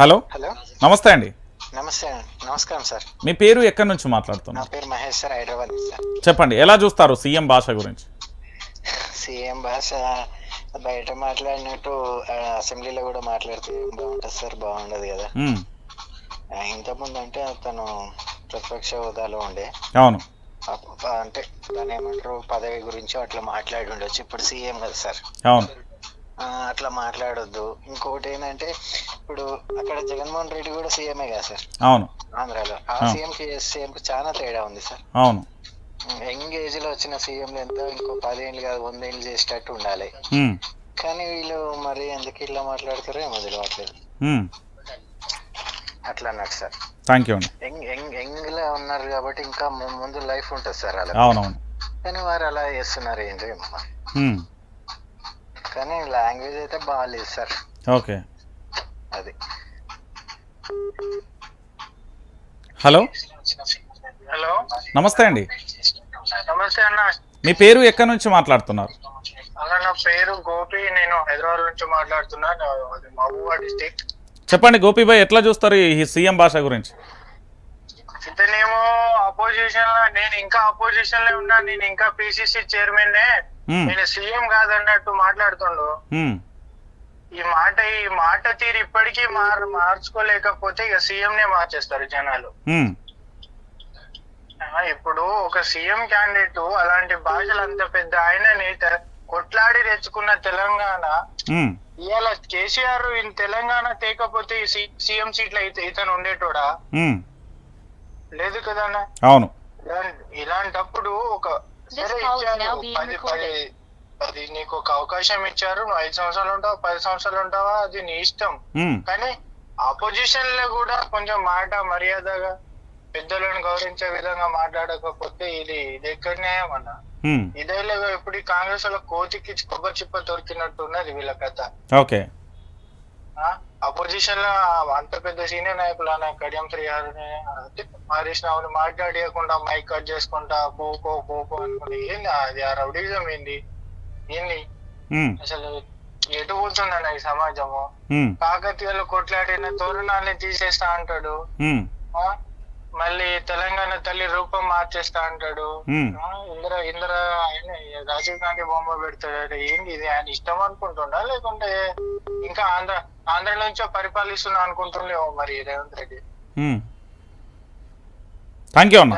Hello? Hello. నమస్తే అండి. నమస్తే అండి. నమస్కారం సార్. మీ పేరు ఎక్కడి నుంచి నా మాట్లాడుతున్నారు పేరు మహేష్ సార్ హైదరాబాద్ సార్. చెప్పండి ఎలా చూస్తారు సీఎం భాష గురించి? సీఎం భాష బయట మాట్లాడినట్టు అసెంబ్లీలో కూడా మాట్లాడితే బాగుంటుంది సార్ బాగుండదు కదా. ఇంతకుముందు అంటే తను ప్రతిపక్ష హోదాలో ఉండే. అవును. అంటే దాని ఏమంటారు పదవి గురించి అట్లా మాట్లాడి ఉండొచ్చు. ఇప్పుడు సీఎం కదా సార్. అవును. అట్లా మాట్లాడొద్దు. ఇంకొకటి ఏంటంటే ఇప్పుడు అక్కడ జగన్మోహన్ రెడ్డి కూడా సీఎంఏ కదా సార్? అవును. ఆంధ్రాలో. ఆ. సీఎం కి సీఎం కి చాలా తేడా ఉంది సార్. అవును. యంగ్ ఏజ్లో వచ్చిన సీఎం ఎంత ఇంకో పదేళ్ళు కాదు వందేళ్ళు చేసేటట్టు ఉండాలి. కానీ వీళ్ళు మరి ఎందుకు ఇట్లా మాట్లాడతారో ఏమో తెలియట్లేదు అట్లా అన్నట్టు sir. Thank you young young యంగ్లో ఉన్నారు కాబట్టి ఇంకా ముందు లైఫ్ ఉంటుంది సార్ అలా. అవునవును. కానీ వారు అలా చేస్తున్నారు ఏంటో ఏమో. కానీ లాంగ్వేజ్ అయితే బాగాలేదు సార్. ఓకే. అది. హలో? హలో? నమస్తే అండి. నమస్తే అన్న. మీ పేరు ఎక్కడి నుంచి మాట్లాడుతున్నారు? అన్న నా పేరు గోపి. నేను హైదరాబాద్ నుంచి మాట్లాడుతున్నా. నా- అది మహబూబా డిస్టిక్ చెప్పండి గోపీభాయ్ ఎట్లా చూస్తారు ఈ సీఎం భాష గురించి? ఇతనేమో అపోజిషన్లో నేను ఇంకా అపోజిషన్లో ఉన్నా. నేను ఇంకా పిసిసి చైర్మన్ నేను సీఎం కాదన్నట్టు మాట్లాడుతుండు. ఈ మాట ఈ మాట తీరు ఇప్పటికీ మార్ మార్చుకోలేకపోతే ఇక సీఎం నే మార్చేస్తారు జనాలు. ఇప్పుడు ఒక సీఎం క్యాండిడేట్ అలాంటి భాషలు అంత పెద్ద ఆయనని కొట్లాడి తెచ్చుకున్న తెలంగాణ ఇవాళ కేసీఆర్ ఇన్ తెలంగాణ తేకపోతే సీఎం సీట్లు అయితే ఇతను ఉండేటోడా? లేదు కదా? అవును. ఇలాంటి- ఇలాంటప్పుడు ఒక This సరే call is ఇచ్చారు, now being పది పది recorded. అది నీకు ఒక అవకాశం ఇచ్చారు. నువ్వు ఐదు సంవత్సరాలు ఉంటావా పది సంవత్సరాలు ఉంటావా అది నీ ఇష్టం. ఉమ్, కానీ ఆపోజిషన్లో కూడా కొంచెం మాట మర్యాదగా పెద్దలను గౌరవించే విధంగా మాట్లాడకపోతే ఇది ఇది ఎక్కడ న్యాయం అన్న? ఉమ్, ఇదేలో ఇప్పుడు కాంగ్రెస్లో కోతికి కొబ్బరి చిప్ప దొరికినట్టు ఉన్నది వీళ్ళ కథ. ఓకే లో అంత పెద్ద సీనియర్ నాయకులు అన్న కడియం శ్రీహారు హరీష్ రావుని మాట్లాడియకుండా మైక్ కట్ చేసుకుంటా పోకో పోకో అనుకుంటే ఏంది అది? ఆ రౌడీజం ఏంది? ఏంది? అసలు ఎటు పోతుందన్న ఈ సమాజము? కాకతీయులు కొట్లాడిన తోరణాన్ని తీసేస్తా అంటాడు? మళ్ళీ తెలంగాణ తల్లి రూపం మార్చేస్తా అంటాడు. ఇందిర ఇందిర ఆయన రాజీవ్ గాంధీ బొమ్మ పెడతాడు. ఏంది ఇది? ఆయన ఇష్టం అనుకుంటుండా లేకుంటే ఇంకా ఆంధ్ర ఆంధ్ర నుంచో పరిపాలిస్తున్నా అనుకుంటుండేమో మరి రేవంత్ రెడ్డి. థ్యాంక్ యూ అన్న.